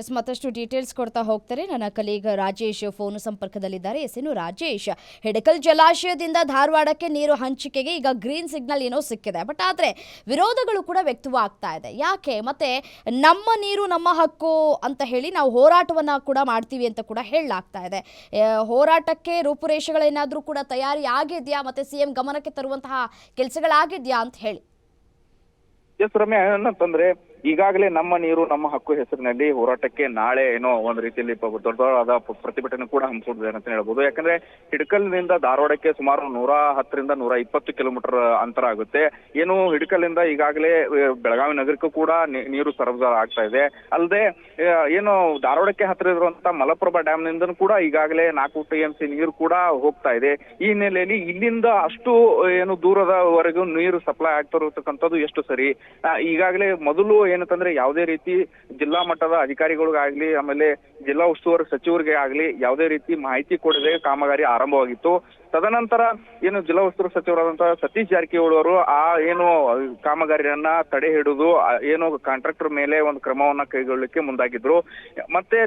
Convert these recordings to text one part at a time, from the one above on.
S, ಮತ್ತಷ್ಟು details ಕೊಡ್ತಾ ಹೋಗ್ತಾರೆ. ನನ್ನ ಕಲೀಗ ರಾಜೇಶ್ ಫೋನ್ ಸಂಪರ್ಕದಲ್ಲಿದ್ದಾರೆ. ಎಸ್ ಏನು ರಾಜೇಶ್ ಹೆಡಕಲ್ ಜಲಾಶಯದಿಂದ ಧಾರವಾಡಕ್ಕೆ ನೀರು ಹಂಚಿಕೆಗೆ ಈಗ ಗ್ರೀನ್ ಸಿಗ್ನಲ್ ಏನೋ ಸಿಕ್ಕಿದೆ. ಬಟ್ ಆದರೆ ವಿರೋಧಗಳು ಕೂಡ ವ್ಯಕ್ತವಾಗ್ತಾ ಇದೆ. ಯಾಕೆ? ಮತ್ತೆ ನಮ್ಮ ನೀರು ನಮ್ಮ ಹಕ್ಕು ಅಂತ ಹೇಳಿ ನಾವು ಹೋರಾಟವನ್ನ ಕೂಡ ಮಾಡ್ತೀವಿ ಅಂತ ಕೂಡ ಹೇಳಲಾಗ್ತಾ ಇದೆ. ಹೋರಾಟಕ್ಕೆ ರೂಪುರೇಷೆಗಳೇನಾದರೂ ಕೂಡ ತಯಾರಿ ಆಗಿದೆಯಾ ಮತ್ತೆ ಸಿ ಎಂ ಗಮನಕ್ಕೆ ತರುವಂತಹ ಕೆಲಸಗಳಾಗಿದೆಯಾ ಅಂತ ಹೇಳಿ. ಎಸ್, ರಮ್ಯ ಏನಂತಂದ್ರೆ ಈಗಾಗಲೇ ನಮ್ಮ ನೀರು, ನಮ್ಮ ಹಕ್ಕು ಹೆಸರಿನಲ್ಲಿ ಹೋರಾಟಕ್ಕೆ ನಾಳೆ ಏನೋ ಒಂದ್ ರೀತಿಯಲ್ಲಿ ದೊಡ್ಡ ದೊಡ್ಡದಾದ ಪ್ರತಿಭಟನೆ ಕೂಡ ಹಮ್ಮಿಕೊಂಡಿದ್ದಾರೆ ಅಂತ ಹೇಳ್ಬೋದು. ಯಾಕಂದ್ರೆ ಹಿಡ್ಕಲ್ನಿಂದ ಧಾರವಾಡಕ್ಕೆ ಸುಮಾರು ನೂರ ಹತ್ತರಿಂದ ನೂರ ಇಪ್ಪತ್ತು ಕಿಲೋಮೀಟರ್ ಅಂತರ ಆಗುತ್ತೆ. ಏನು ಹಿಡ್ಕಲ್ನಿಂದ ಈಗಾಗಲೇ ಬೆಳಗಾವಿ ನಗರಕ್ಕೂ ಕೂಡ ನೀರು ಸರಬರಾಜು ಆಗ್ತಾ ಇದೆ. ಅಲ್ಲದೆ ಏನು ಧಾರವಾಡಕ್ಕೆ ಹತ್ತಿರ ಇರುವಂತ ಮಲಪ್ರಭಾ ಡ್ಯಾಮ್ನಿಂದ ಕೂಡ ಈಗಾಗಲೇ ನಾಲ್ಕು ಟಿ ಎಂ ಸಿ ನೀರು ಕೂಡ ಹೋಗ್ತಾ ಇದೆ. ಈ ಹಿನ್ನೆಲೆಯಲ್ಲಿ ಇಲ್ಲಿಂದ ಅಷ್ಟು, ಏನು ದೂರದವರೆಗೂ ನೀರು ಸಪ್ಲೈ ಆಗ್ತಾ ಇರತಕ್ಕಂಥದ್ದು ಎಷ್ಟು ಸರಿ? ಈಗಾಗಲೇ ಮೊದಲು ಏನಂತಂದ್ರೆ ಯಾವುದೇ ರೀತಿ ಜಿಲ್ಲಾ ಮಟ್ಟದ ಅಧಿಕಾರಿಗಳಿಗಾಗ್ಲಿ, ಆಮೇಲೆ ಜಿಲ್ಲಾ ಉಸ್ತುವಾರಿ ಸಚಿವರಿಗೆ ಆಗ್ಲಿ ಯಾವುದೇ ರೀತಿ ಮಾಹಿತಿ ಕೊಡದೆ ಕಾಮಗಾರಿ ಆರಂಭವಾಗಿತ್ತು. ತದನಂತರ ಏನು ಜಿಲ್ಲಾ ಉಸ್ತುವಾರಿ ಸಚಿವರಾದಂತಹ ಸತೀಶ್ ಜಾರಕಿಹೊಳಿ ಅವರು ಆ ಏನು ಕಾಮಗಾರಿಯನ್ನ ತಡೆ ಹಿಡಿದು ಏನು ಕಾಂಟ್ರಾಕ್ಟರ್ ಮೇಲೆ ಒಂದು ಕ್ರಮವನ್ನ ಕೈಗೊಳ್ಳಲಿಕ್ಕೆ ಮುಂದಾಗಿದ್ರು. ಮತ್ತೆ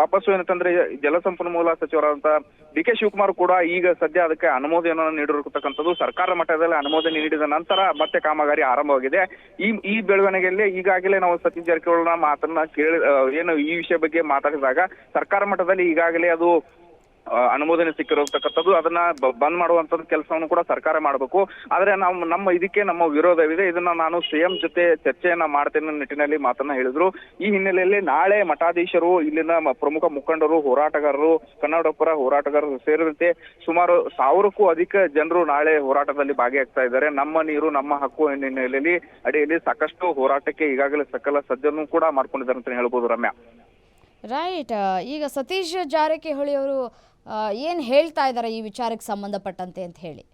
ವಾಪಸ್ಸು ಏನಂತಂದ್ರೆ ಜಲಸಂಪನ್ಮೂಲ ಸಚಿವರಾದಂತಹ ಡಿ ಕೆ ಶಿವಕುಮಾರ್ ಕೂಡ ಈಗ ಸದ್ಯ ಅದಕ್ಕೆ ಅನುಮೋದನೆಯನ್ನು ನೀಡಿರತಕ್ಕಂಥದ್ದು ಸರ್ಕಾರ ಮಟ್ಟದಲ್ಲಿ ಅನುಮೋದನೆ ನೀಡಿದ ನಂತರ ಮತ್ತೆ ಕಾಮಗಾರಿ ಆರಂಭವಾಗಿದೆ. ಈ ಈ ಬೆಳವಣಿಗೆಯಲ್ಲಿ ಈಗಾಗಲೇ ನಾವು ಸತೀಶ್ ಜಾರಕಿಹೊಳಿನ ಮಾತನ್ನ ಕೇಳಿ ಏನು ಈ ವಿಷಯ ಬಗ್ಗೆ ಮಾತಾಡಿದಾಗ ಸರ್ಕಾರ ಮಟ್ಟದಲ್ಲಿ ಈಗಾಗಲೇ ಅದು ಅನುಮೋದನೆ ಸಿಕ್ಕಿರತಕ್ಕಂಥದ್ದು ಅದನ್ನ ಬಂದ್ ಮಾಡುವಂತದ್ದು ಕೆಲಸವನ್ನು ಕೂಡ ಸರ್ಕಾರ ಮಾಡಬೇಕು. ಆದ್ರೆ ನಾವು, ನಮ್ಮ ಇದಕ್ಕೆ ನಮ್ಮ ವಿರೋಧವಿದೆ. ಇದನ್ನ ನಾನು ಸಿಎಂ ಜೊತೆ ಚರ್ಚೆಯನ್ನ ಮಾಡ್ತೇನೆ ನಿಟ್ಟಿನಲ್ಲಿ ಮಾತನ್ನ ಹೇಳಿದ್ರು. ಈ ಹಿನ್ನೆಲೆಯಲ್ಲಿ ನಾಳೆ ಮಠಾಧೀಶರು, ಇಲ್ಲಿನ ಪ್ರಮುಖ ಮುಖಂಡರು, ಹೋರಾಟಗಾರರು ಕನ್ನಡ ಪರ ಹೋರಾಟಗಾರರು ಸೇರಿದಂತೆ ಸುಮಾರು ಸಾವಿರಕ್ಕೂ ಅಧಿಕ ಜನರು ನಾಳೆ ಹೋರಾಟದಲ್ಲಿ ಭಾಗಿಯಾಗ್ತಾ ಇದ್ದಾರೆ. ನಮ್ಮ ನೀರು, ನಮ್ಮ ಹಕ್ಕು ಹಿನ್ನೆಲೆಯಲ್ಲಿ ಅಡಿಯಲ್ಲಿ ಸಾಕಷ್ಟು ಹೋರಾಟಕ್ಕೆ ಈಗಾಗಲೇ ಸಕಲ ಸಜ್ಜನ್ನು ಕೂಡ ಮಾಡ್ಕೊಂಡಿದ್ದಾರೆ ಅಂತ ಹೇಳ್ಬೋದು ರಮ್ಯಾ. ರೈಟ್ ಈಗ ಸತೀಶ್ ಜಾರಕಿಹೊಳಿ ಅವರು ಏನು ಹೇಳ್ತಾ ಇದ್ದಾರೆ ಈ ವಿಚಾರಕ್ಕೆ ಸಂಬಂಧಪಟ್ಟಂತೆ ಅಂತ ಹೇಳಿ?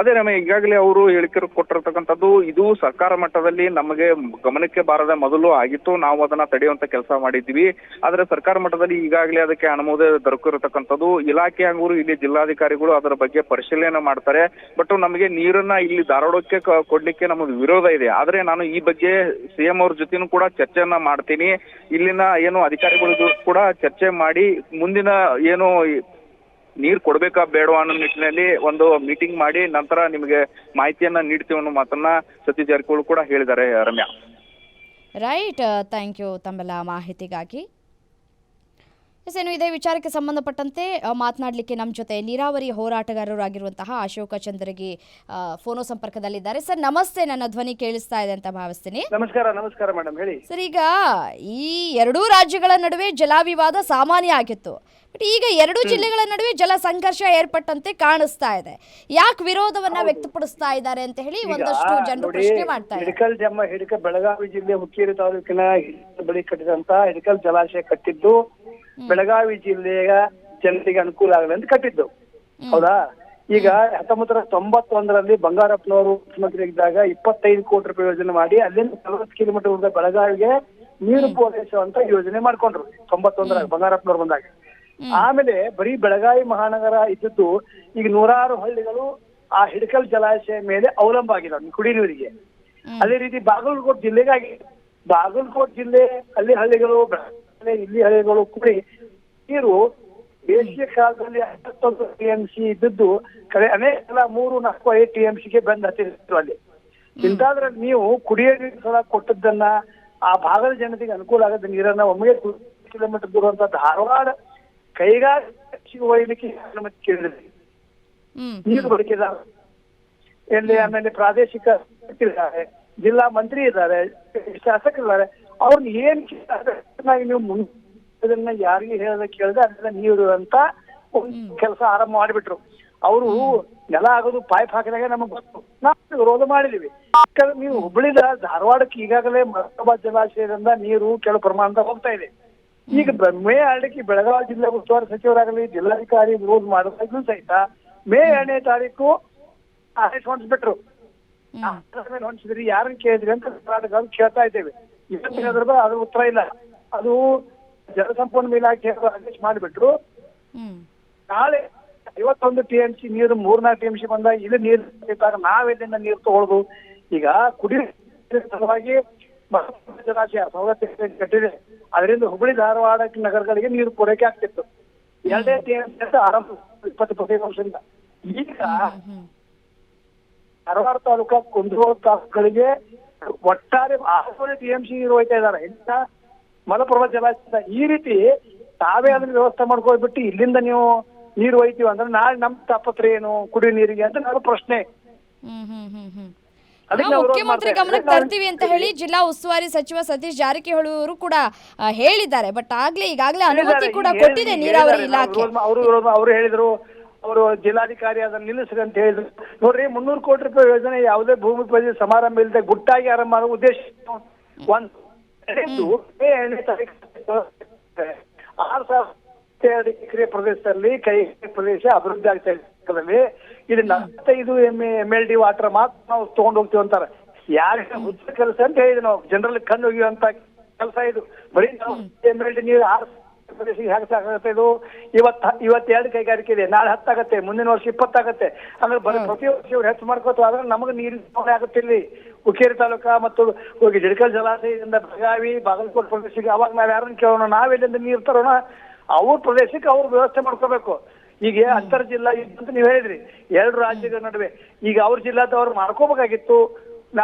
ಅದೇ ನಮಗೆ ಈಗಾಗಲೇ ಅವರು ಹೇಳಿಕೆ ಕೊಟ್ಟಿರ್ತಕ್ಕಂಥದ್ದು, ಇದು ಸರ್ಕಾರ ಮಟ್ಟದಲ್ಲಿ ನಮಗೆ ಗಮನಕ್ಕೆ ಬಾರದ ಮೊದಲು ಆಗಿತ್ತು. ನಾವು ಅದನ್ನ ತಡೆಯುವಂತ ಕೆಲಸ ಮಾಡಿದ್ವಿ ಆದರೆ ಸರ್ಕಾರ ಮಟ್ಟದಲ್ಲಿ ಈಗಾಗಲೇ ಅದಕ್ಕೆ ಅನುಮೋದನೆ ದೊರಕಿರತಕ್ಕಂಥದ್ದು. ಇಲಾಖೆ ಹಂಗೂರು ಇಲ್ಲಿ ಜಿಲ್ಲಾಧಿಕಾರಿಗಳು ಅದರ ಬಗ್ಗೆ ಪರಿಶೀಲನೆ ಮಾಡ್ತಾರೆ. ಬಟ್ ನಮಗೆ ನೀರನ್ನ ಇಲ್ಲಿ ಧಾರವಾಡಕ್ಕೆ ಕೊಡ್ಲಿಕ್ಕೆ ನಮಗೆ ವಿರೋಧ ಇದೆ. ಆದ್ರೆ ನಾನು ಈ ಬಗ್ಗೆ ಸಿಎಂ ಅವ್ರ ಜೊತೆನೂ ಕೂಡ ಚರ್ಚೆಯನ್ನ ಮಾಡ್ತೀನಿ. ಇಲ್ಲಿನ ಏನು ಅಧಿಕಾರಿಗಳಿಗೂ ಕೂಡ ಚರ್ಚೆ ಮಾಡಿ, ಮುಂದಿನ ಏನು ನೀರ್ ಕೊಡ್ಬೇಕಾ ಬೇಡವಾ ಅನ್ನೋ ನಿಟ್ಟಿನಲ್ಲಿ ಒಂದು ಮೀಟಿಂಗ್ ಮಾಡಿ ನಂತರ ನಿಮಗೆ ಮಾಹಿತಿಯನ್ನ ನೀಡ್ತೀವಿ ಅನ್ನೋ ಮಾತನ್ನ ಸತೀಶ್ ಜಾರಕಿಹೊಳಿ ಕೂಡ ಹೇಳಿದ್ದಾರೆ, ರಮ್ಯಾ. ರೈಟ್ ಥ್ಯಾಂಕ್ ಯು ತಮ್ಮೆಲ್ಲ ಮಾಹಿತಿಗಾಗಿ. ಎಸ್ ಏನು ಇದೇ? ವಿಚಾರಕ್ಕೆ ಸಂಬಂಧಪಟ್ಟಂತೆ ಮಾತನಾಡಲಿಕ್ಕೆ ನಮ್ಮ ಜೊತೆ ನೀರಾವರಿ ಹೋರಾಟಗಾರರಾಗಿರುವಂತಹ ಅಶೋಕ ಚಂದ್ರಗಿ ಫೋನೋ ಸಂಪರ್ಕದಲ್ಲಿದ್ದಾರೆ. ಸರ್ ನಮಸ್ತೆ ನನ್ನ ಧ್ವನಿ ಕೇಳಿಸ್ತಾ ಇದೆ ಅಂತ ಭಾವಿಸ್ತೀನಿ. ನಮಸ್ಕಾರ ನಮಸ್ಕಾರ ಮೇಡಮ್ ಹೇಳಿ. ಸರ್ ಈಗ ಈ ಎರಡೂ ರಾಜ್ಯಗಳ ನಡುವೆ ಜಲವಿವಾದ ಸಾಮಾನ್ಯ ಆಗಿತ್ತು. ಬಟ್ ಈಗ ಎರಡೂ ಜಿಲ್ಲೆಗಳ ನಡುವೆ ಜಲ ಸಂಘರ್ಷ ಏರ್ಪಟ್ಟಂತೆ ಕಾಣಿಸ್ತಾ ಇದೆ. ಯಾಕೆ ವಿರೋಧವನ್ನ ವ್ಯಕ್ತಪಡಿಸ್ತಾ ಇದ್ದಾರೆ ಅಂತ ಹೇಳಿ ಒಂದಷ್ಟು ಜನರು ಪ್ರಶ್ನೆ ಮಾಡ್ತಾ ಇದ್ದಾರೆ. ಹಿಡಕಲ್ ಜಮ್ಮ ಹಿಡಕಲ್ ಬೆಳಗಾವಿ ಜಿಲ್ಲೆ ಹುಕ್ಕೇರಿ ತಾಲೂಕಿನ ಬಳಿ ಕಟ್ಟಿದಂತ ಹಿಡಕಲ್ ಜಲಾಶಯ ಕಟ್ಟಿದ್ದು ಬೆಳಗಾವಿ ಜಿಲ್ಲೆಯ ಜನತೆಗೆ ಅನುಕೂಲ ಆಗಲಿ ಅಂತ ಕಟ್ಟಿದ್ದು. ಹೌದಾ? ಈಗ ಹತ್ತೊಂಬತ್ತರ ತೊಂಬತ್ತೊಂದರಲ್ಲಿ ಬಂಗಾರಪ್ಪನವರು ಮುಖ್ಯಮಂತ್ರಿ ಇದ್ದಾಗ ಇಪ್ಪತ್ತೈದು ಕೋಟಿ ರೂಪಾಯಿ ಯೋಜನೆ ಮಾಡಿ ಅಲ್ಲಿಂದ ನಲವತ್ತು ಕಿಲೋಮೀಟರ್ ಉಳಿದ ಬೆಳಗಾವಿಗೆ ನೀರು ಪೂರೈಸುವಂತ ಯೋಜನೆ ಮಾಡ್ಕೊಂಡ್ರು. ತೊಂಬತ್ತೊಂದರ ಬಂಗಾರಪ್ಪನವರು ಬಂದಾಗ. ಆಮೇಲೆ ಬರೀ ಬೆಳಗಾವಿ ಮಹಾನಗರ ಇದ್ದದ್ದು ಈಗ ನೂರಾರು ಹಳ್ಳಿಗಳು ಆ ಹಿಡಕಲ್ ಜಲಾಶಯ ಮೇಲೆ ಅವಲಂಬ ಆಗಿದಾವೆ ಕುಡಿ ನೀರಿಗೆ. ಅದೇ ರೀತಿ ಬಾಗಲಕೋಟ್ ಜಿಲ್ಲೆಗಾಗಿ ಬಾಗಲಕೋಟ್ ಜಿಲ್ಲೆ ಅಲ್ಲಿ ಹಳ್ಳಿಗಳು ಬೆಳಗಾವಿ ಇಲ್ಲಿ ಹಳೆಗಳು ಕೂಡಿ ನೀರು ಬೇಸಿಗೆ ಕಾಲದಲ್ಲಿ ಐವತ್ತೊಂದು ಟಿಎಂಸಿ ಇದ್ದದ್ದು ಕಡೆ ಅನೇಕ ಸಲ ಮೂರು ನಾಲ್ಕು ಐದು ಟಿಎಂಸಿಗೆ ಬಂದ್ ಹತ್ತಿದ್ರು ಅಲ್ಲಿ. ಇಂತಾದ್ರೆ ನೀವು ಕುಡಿಯೋ ನೀರು ಸಲ ಕೊಟ್ಟದ್ದನ್ನ ಆ ಭಾಗದ ಜನತೆಗೆ ಅನುಕೂಲ ಆಗದ ನೀರನ್ನ ಒಮ್ಮೆಗೆ ಕಿಲೋಮೀಟರ್ ದೂರ ಅಂತ ಧಾರವಾಡ ಕೈಗಾರಿಕೆ ಒಯ್ಯಲಿಕ್ಕೆ ಅನುಮತಿ ಕೇಳಿದ್ರಿ. ನೀರು ಬಳಕೆದಾರ ಎಲ್ಲಿ ಆಮೇಲೆ ಪ್ರಾದೇಶಿಕ ಇದ್ದಾರೆ ಜಿಲ್ಲಾ ಮಂತ್ರಿ ಇದ್ದಾರೆ ಶಾಸಕರಿದ್ದಾರೆ ಅವ್ರನ್ನ ಏನ್ ಕೇಳಿದಾಗ ನೀವು ಮುನ್ ಇದನ್ನ ಯಾರಿಗೆ ಹೇಳದ ಕೇಳಿದ್ರೆ ಅದನ್ನ ನೀರು ಅಂತ ಕೆಲಸ ಆರಂಭ ಮಾಡಿಬಿಟ್ರು. ಅವರು ನೆಲ ಆಗೋದು ಪೈಪ್ ಹಾಕಿದಾಗ ನಮಗೆ ಗೊತ್ತು. ನಾವು ವಿರೋಧ ಮಾಡಿದೀವಿ. ನೀವು ಹುಬ್ಬಳ್ಳಿದ ಧಾರವಾಡಕ್ಕೆ ಈಗಾಗಲೇ ಮಲಪ್ರಭಾ ಜಲಾಶಯದಿಂದ ನೀರು ಕೆಲವು ಪ್ರಮಾಣದ ಹೋಗ್ತಾ ಇದೆ. ಈಗ ಮೇ ಎರಡಕ್ಕೆ ಬೆಳಗಾವಿ ಜಿಲ್ಲಾ ಉಸ್ತುವಾರಿ ಸಚಿವರಾಗಲಿ ಜಿಲ್ಲಾಧಿಕಾರಿ ವಿರೋಧ ಮಾಡಿದಾಗ್ಲೂ ಸಹಿತ ಮೇ ಎರಡನೇ ತಾರೀಕು ಆದೇಶ ಹೊಂದಿಸ್ಬಿಟ್ರು. ಹೊಂದಿಸಿದ್ರಿ ಯಾರನ್ನ ಕೇಳಿದ್ರಿ ಅಂತ ಕೇಳ್ತಾ ಇದ್ದೇವೆ. ಇವತ್ತು ಅದ್ರ ಬಗ್ಗೆ ಅದ್ರ ಉತ್ತರ ಇಲ್ಲ. ಅದು ಜಲಸಂಪನ್ಮೂಲ ಇಲಾಖೆ ಆದೇಶ ಮಾಡಿಬಿಟ್ರು. ನಾಳೆ ಐವತ್ತೊಂದು ಟಿ ಎಂ ಸಿ ನೀರು ಮೂರ್ನಾಲ್ಕು ಟಿ ಎಂ ಸಿ ಬಂದಾಗ ಇಲ್ಲಿ ನೀರು ನಾವೆಲ್ಲಿಂದ ನೀರು ತಗೊಳ್ಳೋದು ಈಗ ಕುಡಿಯುವ ನೀರಿನ ಸಲುವಾಗಿ ಜಲಾಶಯ ಸವಲತ್ತು ಕಟ್ಟಿದೆ. ಅದರಿಂದ ಹುಬ್ಬಳ್ಳಿ ಧಾರವಾಡ ನಗರಗಳಿಗೆ ನೀರು ಪೂರೈಕೆ ಆಗ್ತಿತ್ತು. ಎರಡೇ ಸಿ ಅಂತ ಆರಂಭ ಇಪ್ಪತ್ತು ಇಪ್ಪತ್ತೈದು ವರ್ಷದಿಂದ. ಈಗ ಧಾರವಾಡ ತಾಲೂಕಾ ಕುಂದಗೋಳ ತಾಲೂಕುಗಳಿಗೆ ಒಟ್ಟಾರೆ ಆರುವರೆ ಟಿಎಂಸಿ ನೀರು ಹೋಯ್ತಾ ಇದ್ದಾರೆ. ಇಂಥ ಮಲಪ್ರಭಾ ಜಲಾಶಯದ ಈ ರೀತಿ ತಾವೇ ಅದನ್ನ ವ್ಯವಸ್ಥೆ ಮಾಡ್ಕೊಳ್ಬಿಟ್ಟು ಇಲ್ಲಿಂದ ನೀವು ನೀರು ಒಯ್ತೀವಿ ಅಂದ್ರೆ ನಾಳೆ ನಮ್ ತಾಪತ್ರೆ ಏನು ಕುಡಿಯೋ ನೀರಿಗೆ ಅಂತ ನಾವು ಪ್ರಶ್ನೆ. ಮುಖ್ಯಮಂತ್ರಿ ಗಮನಕ್ಕೆ ತರ್ತೀವಿ ಅಂತ ಹೇಳಿ ಜಿಲ್ಲಾ ಉಸ್ತುವಾರಿ ಸಚಿವ ಸತೀಶ್ ಜಾರಕಿಹೊಳಿ ಅವರು ಕೂಡ ಹೇಳಿದ್ದಾರೆ. ಬಟ್ ಆಗ್ಲೇ ಈಗಾಗಲೇ ಅನುಮತಿ ಕೂಡ ಕೊಟ್ಟಿದೆ ನೀರಾವರಿ ಇಲಾಖೆ. ಅವರು ಅವರು ಹೇಳಿದ್ರು ಅವರು ಜಿಲ್ಲಾಧಿಕಾರಿ ಅದನ್ನ ನಿಲ್ಲಿಸ್ರಿ ಅಂತ ಹೇಳಿದ್ರು. ನೋಡ್ರಿ ಮುನ್ನೂರು ಕೋಟಿ ರೂಪಾಯಿ ಯೋಜನೆ ಯಾವುದೇ ಭೂಮಿ ಪೂಜೆ ಸಮಾರಂಭ ಇಲ್ಲದೆ ಗುಟ್ಟಾಗಿ ಆರಂಭ ಮಾಡೋ ಉದ್ದೇಶ ಒಂದು ಎರಡನೇದು, ಮೇ ಎರಡನೇ ತಾರೀಕು ಆರು ಸಾವಿರದ ಎರಡು ಎಕರೆ ಪ್ರದೇಶದಲ್ಲಿ ಕೈ ಪ್ರದೇಶ ಅಭಿವೃದ್ಧಿ ಆಗ್ತಾ ಇದೆ ಇದು ನಲವತ್ತೈದು M M L D water ಮಾತ್ರ ನಾವು ತಗೊಂಡು ಹೋಗ್ತೀವಿ ಅಂತಾರೆ. ಯಾರಿಗೆ ಹುಚ್ಚ ಕೆಲಸ ಅಂತ ಹೇಳಿದ್ರು ನಾವು ಜನರಲ್ಲಿ ಕಣ್ಣು ಅಂತ ಕೆಲಸ ಇದು. ಬರೀ ನಾವು ಎಂ ಎಲ್ ಡಿ ನೀರು ಆರು ಪ್ರದೇಶಕ್ಕೆ ಹೇಗೆ ಸಾಕಾಗುತ್ತೆ ಇದು ಇವತ್ತ ಇವತ್ತೆರಡು ಕೈಗಾರಿಕೆ ಇದೆ. ನಾಳೆ ಹತ್ತಾಗತ್ತೆ ಮುಂದಿನ ವರ್ಷ ಇಪ್ಪತ್ತಾಗತ್ತೆ. ಅಂದ್ರೆ ಬರೀ ಪ್ರತಿ ವರ್ಷ ಇವ್ರು ಹೆಚ್ಚು ಮಾಡ್ಕೋತು ಆದ್ರೆ ನಮಗೆ ನೀರಿನ ಸಮಸ್ಯೆ ಆಗುತ್ತೆ ಇಲ್ಲಿ ಹುಕ್ಕೇರಿ ತಾಲೂಕಾ ಮತ್ತು ಹೋಗಿ ಜಡಕಲ್ ಜಲಾಶಯದಿಂದ ಬೆಳಗಾವಿ ಬಾಗಲಕೋಟೆ ಪ್ರದೇಶಕ್ಕೆ ಅವಾಗ ನಾವ್ ಯಾರನ್ನ ಕೇಳೋಣ? ನಾವೆಲ್ಲಿಂದ ನೀರು ತರೋಣ? ಅವ್ರ ಪ್ರದೇಶಕ್ಕೆ ಅವ್ರ ವ್ಯವಸ್ಥೆ ಮಾಡ್ಕೋಬೇಕು. ಈಗ ಅಂತರ್ ಜಿಲ್ಲಾ ಅಂತ ನೀವು ಹೇಳಿದ್ರಿ. ಎರಡು ರಾಜ್ಯಗಳ ನಡುವೆ. ಈಗ ಅವ್ರ ಜಿಲ್ಲಾದವ್ರು ಮಾಡ್ಕೋಬೇಕಾಗಿತ್ತು.